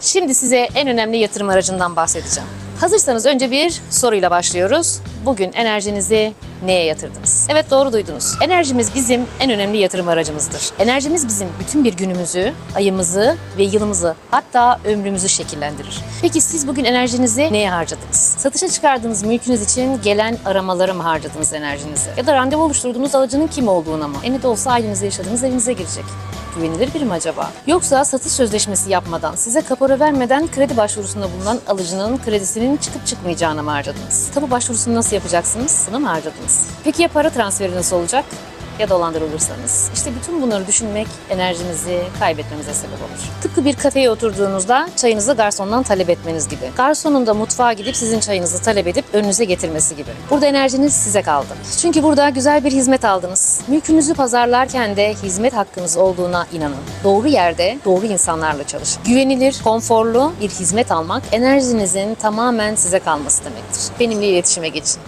Şimdi size en önemli yatırım aracından bahsedeceğim. Hazırsanız önce bir soruyla başlıyoruz. Bugün enerjinizi neye yatırdınız? Evet doğru duydunuz. Enerjimiz bizim en önemli yatırım aracımızdır. Enerjimiz bizim bütün bir günümüzü, ayımızı ve yılımızı hatta ömrümüzü şekillendirir. Peki siz bugün enerjinizi neye harcadınız? Satışa çıkardığınız mülkünüz için gelen aramalara mı harcadınız enerjinizi? Ya da randevu oluşturduğunuz alıcının kim olduğuna mı? E de olsa ailenizde yaşadığınız evinize girecek güvenilir biri mi acaba? Yoksa satış sözleşmesi yapmadan, size kapora vermeden kredi başvurusunda bulunan alıcının kredisinin çıkıp çıkmayacağına mı harcadınız? Tabu başvurusunu nasıl yapacaksınız? Buna mı harcadınız? Peki ya para transferi nasıl olacak? Ya dolandırılırsanız. İşte bütün bunları düşünmek enerjinizi kaybetmenize sebep olur. Tıpkı bir kafeye oturduğunuzda çayınızı garsondan talep etmeniz gibi. Garsonun da mutfağa gidip sizin çayınızı talep edip önünüze getirmesi gibi. Burada enerjiniz size kaldı. Çünkü burada güzel bir hizmet aldınız. Mülkünüzü pazarlarken de hizmet hakkınız olduğuna inanın. Doğru yerde doğru insanlarla çalışın. Güvenilir, konforlu bir hizmet almak enerjinizin tamamen size kalması demektir. Benimle iletişime geçin.